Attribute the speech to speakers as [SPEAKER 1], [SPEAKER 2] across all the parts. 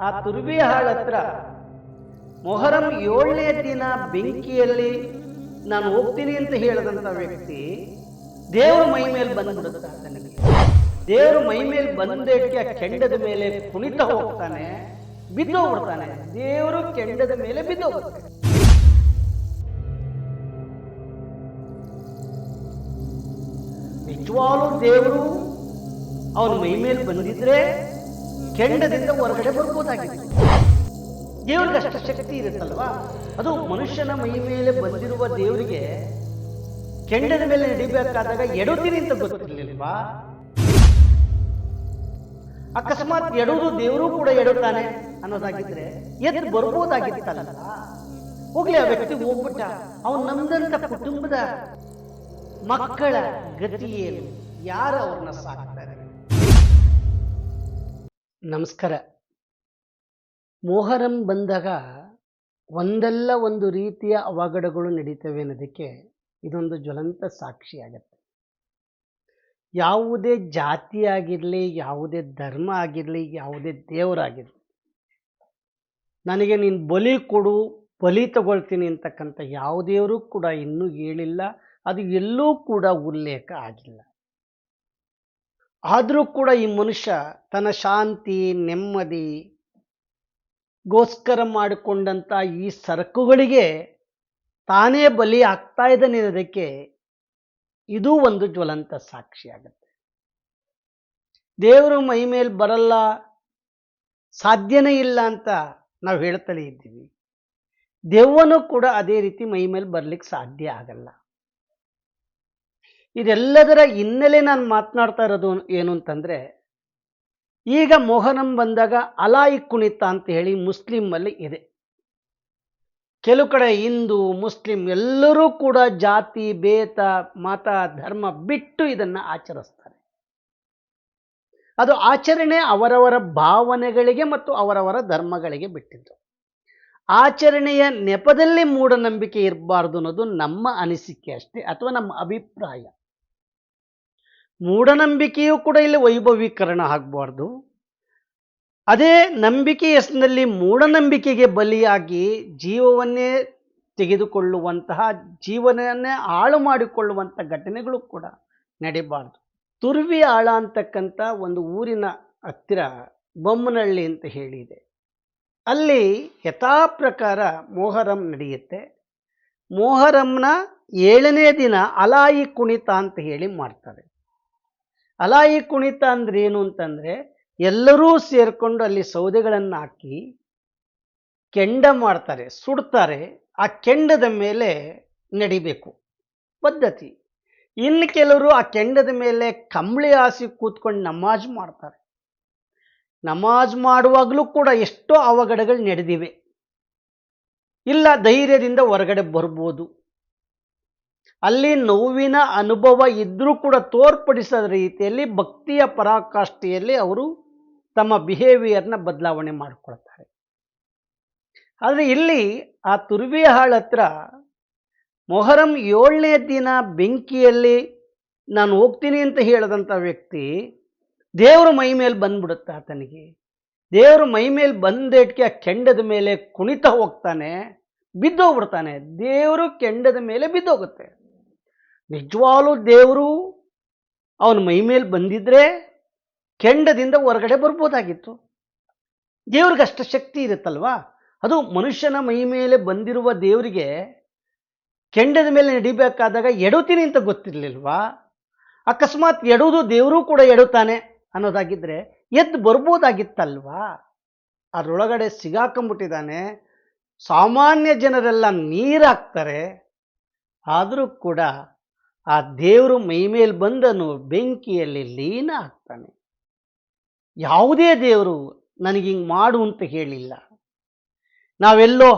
[SPEAKER 1] ಆ ತುರ್ವಿ ಹತ್ರ ಮೊಹರಂ ಏಳನೇ ದಿನ ಬೆಂಕಿಯಲ್ಲಿ ನಾನು ಹೋಗ್ತೀನಿ ಅಂತ ಹೇಳಿದಂಥ ವ್ಯಕ್ತಿ ದೇವರ ಮೈ ಮೇಲೆ ಬಂದ್ಬಿಡುತ್ತೆ ನನಗೆ ದೇವರ ಮೈ ಮೇಲೆ ಬಂದೇಟ್ಗೆ ಆ ಕೆಂಡದ ಮೇಲೆ ಕುಣಿತ ಹೋಗ್ತಾನೆ ಬಿದ್ದೋಗ್ಬಿಡ್ತಾನೆ ದೇವರು ಕೆಂಡದ ಮೇಲೆ ಬಿದ್ದೋಗ್ಬಿಡ್ತಾನೆ ನಿಜವಾಗ್ಲೂ ದೇವರು ಅವನ ಮೈ ಮೇಲೆ ಬಂದಿದ್ರೆ ಕೆಂಡದಿಂದ ಹೊರಗಡೆ ಬರ್ಬೋದಾಗಿತ್ತು ದೇವ್ರಿಗೆ ಅಷ್ಟು ಶಕ್ತಿ ಇರುತ್ತಲ್ವಾ? ಅದು ಮನುಷ್ಯನ ಮೈ ಮೇಲೆ ಬಂದಿರುವ ದೇವರಿಗೆ ಕೆಂಡದ ಮೇಲೆ ನಡಿಬೇಕಾದಾಗ ಎಡುತ್ತೀನಿ ಅಂತ ಗೊತ್ತಿರ್ಲಿಲ್ವಾ? ಅಕಸ್ಮಾತ್ ಎಡುವುದು ದೇವರು ಕೂಡ ಎಡುತ್ತಾನೆ ಅನ್ನೋದಾಗಿದ್ರೆ ಎದ್ದು ಬರ್ಬೋದಾಗಿತ್ತಲ್ಲ. ಹೋಗ್ಲಿ, ಆ ವ್ಯಕ್ತಿ ಹೋಗ್ಬಿಟ್ಟ. ಅವನು ನಮ್ದಂತ ಕುಟುಂಬದ ಮಕ್ಕಳ ಗತಿಯೇನು? ಯಾರು ಅವ್ರನ್ನ ಸಾಕ್ತಾರೆ? ನಮಸ್ಕಾರ. ಮೋಹರಂ ಬಂದಾಗ ಒಂದಲ್ಲ ಒಂದು ರೀತಿಯ ಅವಘಡಗಳು ನಡೀತವೆ ಅನ್ನೋದಕ್ಕೆ ಇದೊಂದು ಜ್ವಲಂತ ಸಾಕ್ಷಿಯಾಗತ್ತೆ ಯಾವುದೇ ಜಾತಿ ಆಗಿರಲಿ, ಯಾವುದೇ ಧರ್ಮ ಆಗಿರಲಿ, ಯಾವುದೇ ದೇವರಾಗಿರಲಿ ನನಗೆ ನೀನು ಬಲಿ ಕೊಡು, ಬಲಿ ತಗೊಳ್ತೀನಿ ಅಂತಕ್ಕಂಥ ಯಾವ ದೇವರು ಕೂಡ ಇನ್ನೂ ಹೇಳಿಲ್ಲ. ಅದು ಎಲ್ಲೂ ಕೂಡ ಉಲ್ಲೇಖ ಆಗಿಲ್ಲ. ಆದರೂ ಕೂಡ ಈ ಮನುಷ್ಯ ತನ್ನ ಶಾಂತಿ, ನೆಮ್ಮದಿ ಗೋಸ್ಕರ ಮಾಡಿಕೊಂಡಂಥ ಈ ಸರಕುಗಳಿಗೆ ತಾನೇ ಬಲಿ ಆಗ್ತಾ ಇದ್ದಾನೆ ಅನ್ನೋದಕ್ಕೆ ಇದು ಒಂದು ಜ್ವಲಂತ ಸಾಕ್ಷಿಯಾಗುತ್ತೆ ದೇವರು ಮೈ ಮೇಲೆ ಬರಲ್ಲ, ಸಾಧ್ಯನೇ ಇಲ್ಲ ಅಂತ ನಾವು ಹೇಳ್ತಲೇ ಇದ್ದೀವಿ. ದೆವ್ವನೂ ಕೂಡ ಅದೇ ರೀತಿ ಮೈ ಮೇಲೆ ಬರ್ಲಿಕ್ಕೆ ಸಾಧ್ಯ ಆಗಲ್ಲ. ಇದೆಲ್ಲದರ ಹಿನ್ನೆಲೆ ನಾನು ಮಾತನಾಡ್ತಾ ಇರೋದು ಏನು ಅಂತಂದ್ರೆ, ಈಗ ಮೋಹನಂ ಬಂದಾಗ ಅಲಾಯಿ ಕುಣಿತ ಅಂತ ಹೇಳಿ ಮುಸ್ಲಿಮಲ್ಲಿ ಇದೆ. ಕೆಲವು ಕಡೆ ಹಿಂದೂ, ಮುಸ್ಲಿಂ ಎಲ್ಲರೂ ಕೂಡ ಜಾತಿ ಬೇತ ಮತ, ಧರ್ಮ ಬಿಟ್ಟು ಇದನ್ನ ಆಚರಿಸ್ತಾರೆ. ಅದು ಆಚರಣೆ ಅವರವರ ಭಾವನೆಗಳಿಗೆ ಮತ್ತು ಅವರವರ ಧರ್ಮಗಳಿಗೆ ಬಿಟ್ಟಿದ್ದು. ಆಚರಣೆಯ ನೆಪದಲ್ಲಿ ಮೂಢನಂಬಿಕೆ ಇರಬಾರ್ದು ಅನ್ನೋದು ನಮ್ಮ ಅನಿಸಿಕೆ ಅಷ್ಟೇ, ಅಥವಾ ನಮ್ಮ ಅಭಿಪ್ರಾಯ. ಮೂಢನಂಬಿಕೆಯೂ ಕೂಡ ಇಲ್ಲಿ ವೈಭವೀಕರಣ ಆಗಬಾರ್ದು. ಅದೇ ನಂಬಿಕೆ ಹೆಸರಿನಲ್ಲಿ ಮೂಢನಂಬಿಕೆಗೆ ಬಲಿಯಾಗಿ ಜೀವವನ್ನೇ ತೆಗೆದುಕೊಳ್ಳುವಂತಹ ಜೀವನನ್ನೇ ಹಾಳು ಮಾಡಿಕೊಳ್ಳುವಂಥ ಘಟನೆಗಳು ಕೂಡ ನಡೀಬಾರ್ದು. ತುರ್ವಿ ಆಳ ಅಂತಕ್ಕಂಥ ಒಂದು ಊರಿನ ಹತ್ತಿರ ಬೊಮ್ಮನಹಳ್ಳಿ ಅಂತ ಹೇಳಿದೆ ಅಲ್ಲಿ ಯಥಾ ಪ್ರಕಾರ ಮೋಹರಂ ನಡೆಯುತ್ತೆ. ಮೋಹರಂನ ಏಳನೇ ದಿನ ಅಲಾಯಿ ಕುಣಿತ ಅಂತ ಹೇಳಿ ಮಾಡ್ತಾರೆ. ಅಲಾಯಿ ಕುಣಿತ ಅಂದ್ರೆ ಏನು ಅಂತಂದ್ರೆ ಎಲ್ಲರೂ ಸೇರ್ಕೊಂಡು ಅಲ್ಲಿ ಸೌದೆಗಳನ್ನು ಹಾಕಿ ಕೆಂಡ ಮಾಡ್ತಾರೆ, ಸುಡ್ತಾರೆ, ಆ ಕೆಂಡದ ಮೇಲೆ ನಡಿಬೇಕು ಪದ್ಧತಿ. ಇನ್ನು ಕೆಲವರು ಆ ಕೆಂಡದ ಮೇಲೆ ಕಂಬಳಿ ಹಾಸಿ ಕೂತ್ಕೊಂಡು ನಮಾಜ್ ಮಾಡ್ತಾರೆ. ನಮಾಜ್ ಮಾಡುವಾಗಲೂ ಕೂಡ ಎಷ್ಟೋ ಅವಘಡಗಳು ನಡೆದಿವೆ. ಇಲ್ಲ ಧೈರ್ಯದಿಂದ ಹೊರಗಡೆ ಬರ್ಬೋದು. ಅಲ್ಲಿ ನೋವಿನ ಅನುಭವ ಇದ್ದರೂ ಕೂಡ ತೋರ್ಪಡಿಸದ ರೀತಿಯಲ್ಲಿ, ಭಕ್ತಿಯ ಪರಾಕಾಷ್ಠೆಯಲ್ಲಿ ಅವರು ತಮ್ಮ ಬಿಹೇವಿಯರ್ನ ಬದಲಾವಣೆ ಮಾಡಿಕೊಳ್ತಾರೆ. ಆದರೆ ಇಲ್ಲಿ ಆ ತುರ್ವಿಹಾಳ್ ಹತ್ರ ಮೊಹರಂ ಏಳನೇ ದಿನ ಬೆಂಕಿಯಲ್ಲಿ ನಾನು ಹೋಗ್ತೀನಿ ಅಂತ ಹೇಳಿದಂಥ ವ್ಯಕ್ತಿ ದೇವರ ಮೈ ಮೇಲೆ ಬಂದ್ಬಿಡುತ್ತೆ ಆತನಿಗೆ. ದೇವ್ರ ಮೈ ಮೇಲೆ ಬಂದೇಟ್ಗೆ ಆ ಕೆಂಡದ ಮೇಲೆ ಕುಣಿತ ಹೋಗ್ತಾನೆ, ಬಿದ್ದೋಗ್ಬಿಡ್ತಾನೆ. ದೇವರು ಕೆಂಡದ ಮೇಲೆ ಬಿದ್ದೋಗುತ್ತೆ. ನಿಜವಾಗ್ಲೂ ದೇವರು ಅವನ ಮೈ ಮೇಲೆ ಬಂದಿದ್ರೆ ಕೆಂಡದಿಂದ ಹೊರಗಡೆ ಬರ್ಬೋದಾಗಿತ್ತು. ದೇವ್ರಿಗೆ ಅಷ್ಟು ಶಕ್ತಿ ಇರುತ್ತಲ್ವಾ? ಅದು ಮನುಷ್ಯನ ಮೈ ಮೇಲೆ ಬಂದಿರುವ ದೇವರಿಗೆ ಕೆಂಡದ ಮೇಲೆ ನಡಿಬೇಕಾದಾಗ ಎಡುತ್ತೀನಿ ಅಂತ ಗೊತ್ತಿರಲಿಲ್ವಾ? ಅಕಸ್ಮಾತ್ ಎಡುವುದು ದೇವರು ಕೂಡ ಎಡುತ್ತಾನೆ ಅನ್ನೋದಾಗಿದ್ರೆ ಎದ್ದು ಬರ್ಬೋದಾಗಿತ್ತಲ್ವಾ? ಅದರೊಳಗಡೆ ಸಿಗಾಕೊಂಬಿಟ್ಟಿದ್ದಾನೆ ಸಾಮಾನ್ಯ ಜನರೆಲ್ಲ ನೀರಾಕ್ತಾರೆ ಆದರೂ ಕೂಡ ಆ ದೇವರು ಮೈ ಮೇಲೆ ಬಂದನು, ಬೆಂಕಿಯಲ್ಲಿ ಲೀನ ಆಗ್ತಾನೆ ಯಾವುದೇ ದೇವರು ನನಗೆ ಹಿಂಗೆ ಮಾಡು ಅಂತ ಹೇಳಿಲ್ಲ. ನಾವೆಲ್ಲೋ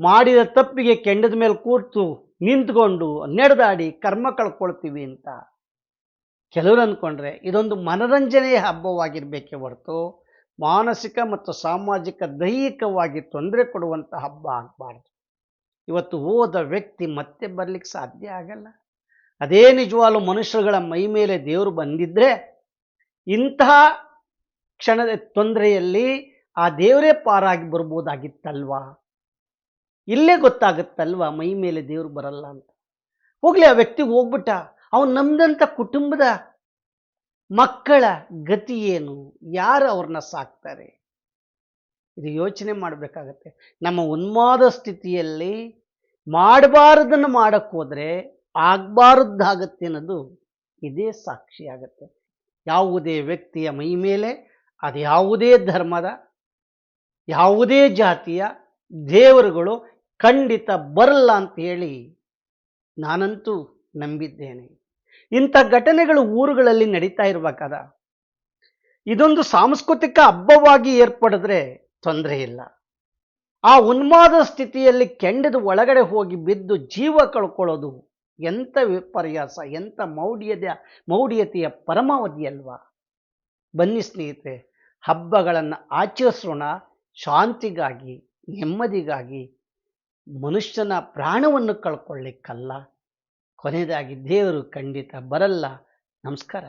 [SPEAKER 1] ಮಾಡಿದ ತಪ್ಪಿಗೆ ಕೆಂಡದ ಮೇಲೆ ಕೂರ್ತು, ನಿಂತ್ಕೊಂಡು, ನಡೆದಾಡಿ, ಕರ್ಮ ಕಳ್ಕೊಳ್ತೀವಿ ಅಂತ. ಕೆಲವರು ಅಂದ್ಕೊಂಡ್ರೆ ಇದೊಂದು ಮನರಂಜನೆಯ ಹಬ್ಬವಾಗಿರಬೇಕೇ ಹೊರತು, ಮಾನಸಿಕ ಮತ್ತು ಸಾಮಾಜಿಕ ದೈಹಿಕವಾಗಿ ತೊಂದರೆ ಕೊಡುವಂಥ ಹಬ್ಬ ಆಗಬಾರ್ದು. ಇವತ್ತು ಹೋದ ವ್ಯಕ್ತಿ ಮತ್ತೆ ಬರಲಿಕ್ಕೆ ಸಾಧ್ಯ ಆಗಲ್ಲ. ಅದೇ ನಿಜವಾಗ್ಲೂ ಮನುಷ್ಯರುಗಳ ಮೈ ಮೇಲೆ ದೇವರು ಬಂದಿದ್ರೆ ಇಂತಹ ಕ್ಷಣದ ತೊಂದರೆಯಲ್ಲಿ ಆ ದೇವರೇ ಪಾರಾಗಿ ಬರ್ಬೋದಾಗಿತ್ತಲ್ವಾ? ಇಲ್ಲೇ ಗೊತ್ತಾಗುತ್ತಲ್ವಾ ಮೈ ಮೇಲೆ ದೇವರು ಬರಲ್ಲ ಅಂತ? ಹೋಗ್ಲಿ, ಆ ವ್ಯಕ್ತಿ ಹೋಗ್ಬಿಟ್ಟ. ಅವನು ನಮ್ದಂಥ ಕುಟುಂಬದ ಮಕ್ಕಳ ಗತಿ ಏನು? ಯಾರು ಅವ್ರನ್ನ ಸಾಕ್ತಾರೆ? ಇದು ಯೋಚನೆ ಮಾಡಬೇಕಾಗತ್ತೆ. ನಮ್ಮ ಉನ್ಮಾದ ಸ್ಥಿತಿಯಲ್ಲಿ ಮಾಡಬಾರ್ದನ್ನು ಮಾಡಕ್ಕೆ ಹೋದ್ರೆ ಆಗಬಾರದ್ದಾಗತ್ತೆ ಅನ್ನೋದು ಇದೇ ಸಾಕ್ಷಿ ಆಗತ್ತೆ. ಯಾವುದೇ ವ್ಯಕ್ತಿಯ ಮೈ ಮೇಲೆ, ಅದು ಯಾವುದೇ ಧರ್ಮದ, ಯಾವುದೇ ಜಾತಿಯ ದೇವರುಗಳು ಖಂಡಿತ ಬರಲ್ಲ ಅಂತ ಹೇಳಿ ನಾನಂತೂ ನಂಬಿದ್ದೇನೆ. ಇಂಥ ಘಟನೆಗಳು ಊರುಗಳಲ್ಲಿ ನಡೀತಾ ಇರಬೇಕಾದ, ಇದೊಂದು ಸಾಂಸ್ಕೃತಿಕ ಹಬ್ಬವಾಗಿ ಏರ್ಪಡಿದ್ರೆ ತೊಂದರೆ ಇಲ್ಲ. ಆ ಉನ್ಮಾದ ಸ್ಥಿತಿಯಲ್ಲಿ ಕೆಂಡದ ಒಳಗಡೆ ಹೋಗಿ ಬಿದ್ದು ಜೀವ ಕಳ್ಕೊಳ್ಳೋದು ಎಂಥ ವಿಪರ್ಯಾಸ ಎಂಥ ಮೌಢ್ಯದ, ಮೌಢ್ಯತೆಯ ಪರಮಾವಧಿ ಅಲ್ವಾ? ಬನ್ನಿ ಸ್ನೇಹಿತರೆ, ಹಬ್ಬಗಳನ್ನು ಆಚರಿಸೋಣ, ಶಾಂತಿಗಾಗಿ, ನೆಮ್ಮದಿಗಾಗಿ, ಮನುಷ್ಯನ ಪ್ರಾಣವನ್ನು ಕಳ್ಕೊಳ್ಳಿಕ್ಕಲ್ಲ. ಕೊನೆಯದಾಗಿ ದೇವರು ಖಂಡಿತ ಬರಲ್ಲ. ನಮಸ್ಕಾರ.